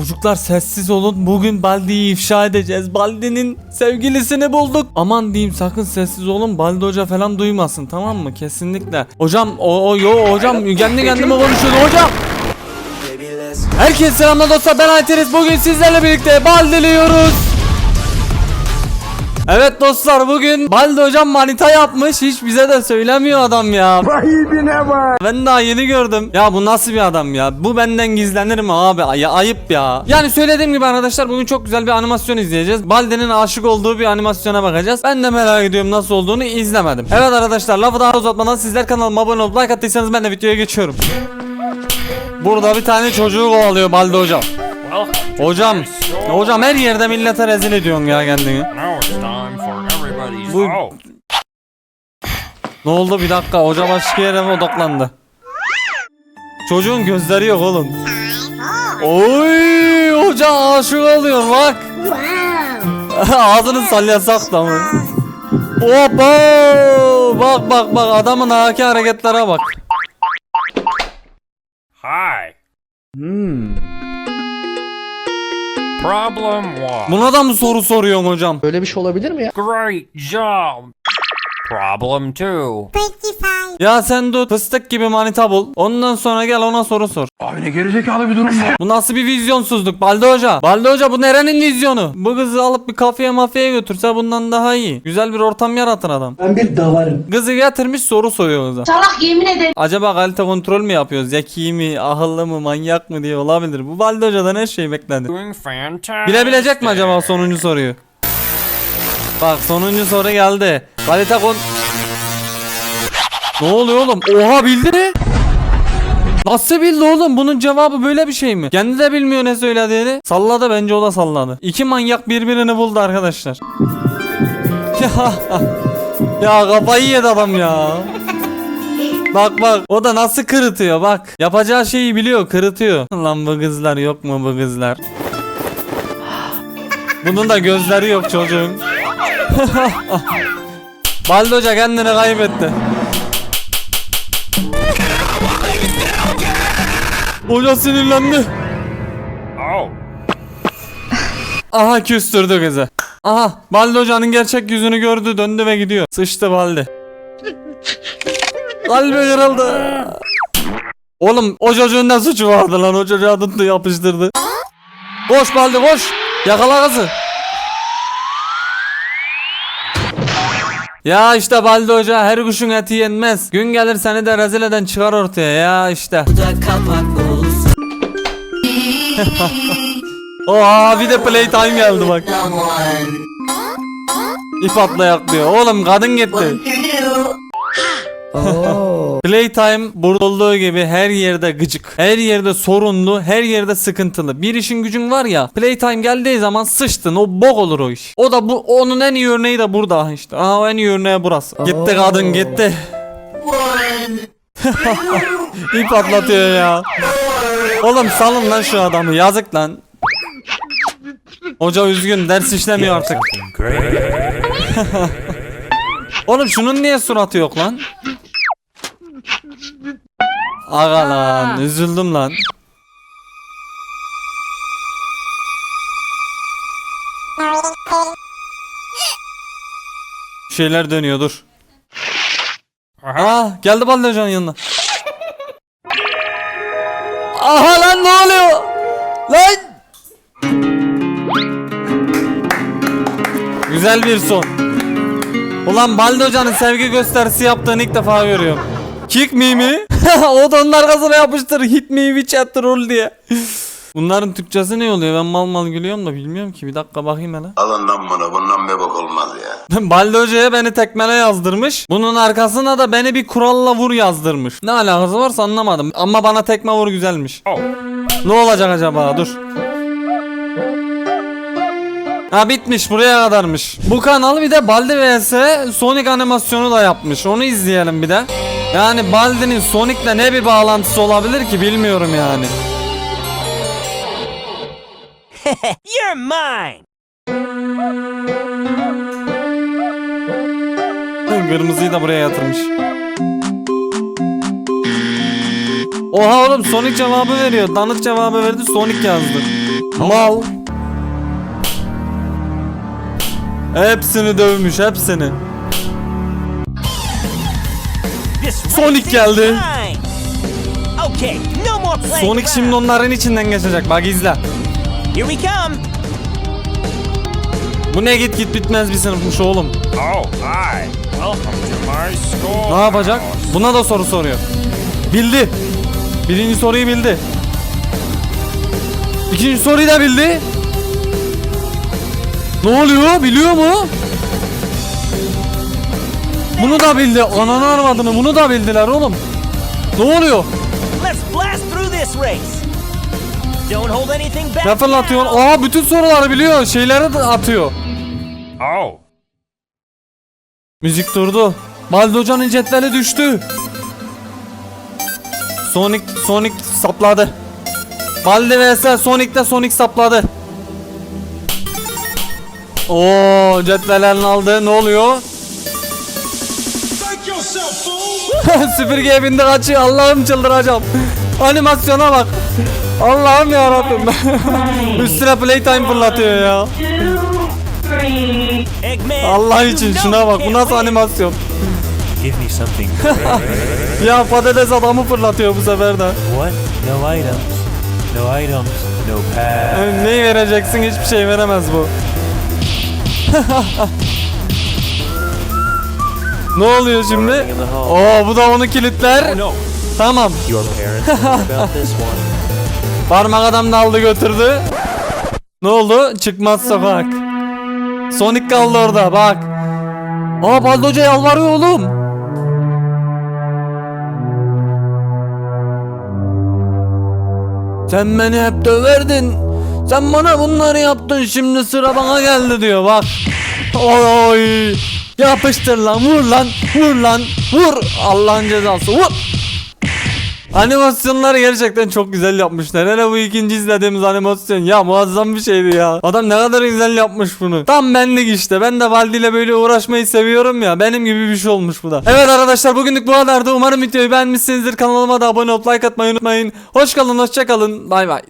Çocuklar sessiz olun. Bugün Baldi'yi ifşa edeceğiz. Baldi'nin sevgilisini bulduk. Aman diyeyim sakın sessiz olun. Baldi hoca falan duymasın tamam mı? Kesinlikle. Hocam o, o yo hocam kendi kendime konuşuyordu hocam. Herkese selamlar dostlar ben Ayteriz. Bugün sizlerle birlikte Baldiliyoruz. Evet dostlar bugün Baldi hocam manita yapmış hiç bize de söylemiyor adam ya. Sahibine bak. Ben daha yeni gördüm. Ya bu nasıl bir adam ya? Bu benden gizlenir mi abi? Ay, ayıp ya. Yani söylediğim gibi arkadaşlar bugün çok güzel bir animasyon izleyeceğiz. Balde'nin aşık olduğu bir animasyona bakacağız. Ben de merak ediyorum nasıl olduğunu izlemedim. Evet arkadaşlar lafı daha uzatmadan sizler kanalıma abone olup like attıysanız ben de videoya geçiyorum. Burada bir tane çocuğu kovalıyor Balde hocam. Hocam, hocam her yerde millete rezil ediyorsun ya kendini. Bu- Ne oldu bir dakika hoca başka yere mi odaklandı? Çocuğun gözleri yok oğlum. Oy hoca aşık oluyor bak. Ağzını salyasak da mı? Hoppa! Bak bak bak adamın haki hareketlere bak. hi. Hmm. Problem one. Buna da mı soru soruyorsun hocam? Böyle bir şey olabilir mi ya? Great job. Problem two. Ya sen dur fıstık gibi manita bul. Ondan sonra gel ona soru sor. Abi ne gerizekalı bir durum bu. Bu nasıl bir vizyonsuzluk Balde Hoca? Balde Hoca bu nerenin vizyonu? Bu kızı alıp bir kafeye mafyaya götürse bundan daha iyi. Güzel bir ortam yaratır adam. Ben bir davarım. Kızı getirmiş soru soruyor kıza. Salak yemin ederim. Acaba kalite kontrol mü yapıyor? Zeki mi, akıllı mı, manyak mı diye olabilir. Bu Balde Hoca'dan her şey beklendi. Doing fantastic. Bilebilecek mi acaba sonuncu soruyu? Bak sonuncu soru geldi. Kalite kon... Ne oluyor oğlum? Oha bildi. Nasıl bildi oğlum? Bunun cevabı böyle bir şey mi? Kendi de bilmiyor ne söylediğini. Salladı bence o da salladı. İki manyak birbirini buldu arkadaşlar. Ya, ya kafayı yedi adam ya. Bak bak o da nasıl kırıtıyor bak. Yapacağı şeyi biliyor kırıtıyor. Lan bu kızlar yok mu bu kızlar? Bunun da gözleri yok çocuğun. Baldi Hoca kendini kaybetti. Hoca sinirlendi. Aha küstürdü kızı. Aha Baldi Hoca'nın gerçek yüzünü gördü döndü ve gidiyor. Sıçtı Baldi. Kalbi kırıldı. Oğlum o çocuğun ne suçu vardı lan o çocuğa tuttu yapıştırdı. Koş Baldi koş. Yakala kızı. Ya işte Baldi Hoca her kuşun eti yenmez. Gün gelir seni de rezil eden çıkar ortaya ya işte. Oha bir de playtime geldi bak. İp atlayak diyor. Oğlum kadın gitti. Playtime burada olduğu gibi her yerde gıcık. Her yerde sorunlu, her yerde sıkıntılı. Bir işin gücün var ya, Playtime geldiği zaman sıçtın. O bok olur o iş. O da bu onun en iyi örneği de burada işte. Aha en iyi örneği burası. Gitti kadın gitti. İp atlatıyor ya. Oğlum salın lan şu adamı yazık lan. Hoca üzgün ders işlemiyor artık. Oğlum şunun niye suratı yok lan? Aga lan üzüldüm lan. Bir Şeyler dönüyor dur. Aha. Aa geldi Balde Hoca'nın yanına. Aha lan ne oluyor? Lan! Güzel bir son. Ulan Balde Hoca'nın sevgi gösterisi yaptığını ilk defa görüyorum. Kick me mi? o da onun arkasına yapıştır. Hit me WeChat troll diye. Bunların Türkçesi ne oluyor? Ben mal mal gülüyorum da bilmiyorum ki. Bir dakika bakayım hele. Alından bana bundan bir bak olmaz ya. Balde Hoca'ya beni tekmele yazdırmış. Bunun arkasına da beni bir kuralla vur yazdırmış. Ne alakası varsa anlamadım. Ama bana tekme vur güzelmiş. Oh, Ne olacak acaba? Dur. Ha bitmiş buraya kadarmış. Bu kanal bir de Baldi vs Sonic animasyonu da yapmış. Onu izleyelim bir de. Yani Baldi'nin Sonic'le ne bir bağlantısı olabilir ki bilmiyorum yani. You're mine. Kırmızıyı da buraya yatırmış. Oha oğlum Sonic cevabı veriyor. Danıt cevabı verdi Sonic yazdı. Mal. Hepsini dövmüş hepsini. Sonic geldi. mine. Okay, no more playing Sonic şimdi onların içinden geçecek bak izle. Here we come. Bu ne git git bitmez bir sınıfmış oğlum. Oh, hi. Welcome to my school. Ne yapacak? Buna da soru soruyor. Bildi. Birinci soruyu bildi. İkinci soruyu da bildi. Ne oluyor? Biliyor mu? Bunu da bildi. Ananı armadını bunu da bildiler oğlum. Ne oluyor? Let's blast through this race. Don't hold anything back. Ne fırlatıyor? Aa bütün soruları biliyor. Şeyleri de atıyor. Oh, Müzik durdu. Baldi Hoca'nın cetveli düştü. Sonic Sonic sapladı. Baldi vs Sonic de Sonic sapladı. Oo cetvellerini aldı. Ne oluyor? Süpürgeye bindi kaçıyor. Allah'ım çıldıracağım. Animasyona bak. Allah'ım ya Rabbim. Üstüne playtime fırlatıyor ya. Allah için şuna bak. Bu nasıl animasyon? Ya patates adamı fırlatıyor bu sefer de. what? No items. No items. No pass. Yani neyi vereceksin hiçbir şey veremez bu. ne oluyor şimdi? Oo bu da onu kilitler. no. Tamam. Parmak adam da aldı götürdü. Ne oldu? Çıkmaz sokak. Sonic kaldı orada bak. Aa Baldo Hoca yalvarıyor oğlum. Sen beni hep döverdin. Sen bana bunları yaptın şimdi sıra bana geldi diyor bak. Oy. Yapıştır lan vur lan vur lan vur Allah'ın cezası vur. Animasyonları gerçekten çok güzel yapmışlar. Hele bu ikinci izlediğimiz animasyon ya muazzam bir şeydi ya. Adam ne kadar güzel yapmış bunu. Tam benlik işte. Ben de Valdi ile böyle uğraşmayı seviyorum ya. Benim gibi bir şey olmuş bu da. Evet arkadaşlar bugünlük bu kadardı. Umarım videoyu beğenmişsinizdir. Kanalıma da abone olup like atmayı unutmayın. Hoş kalın, hoşça kalın. Bay bay.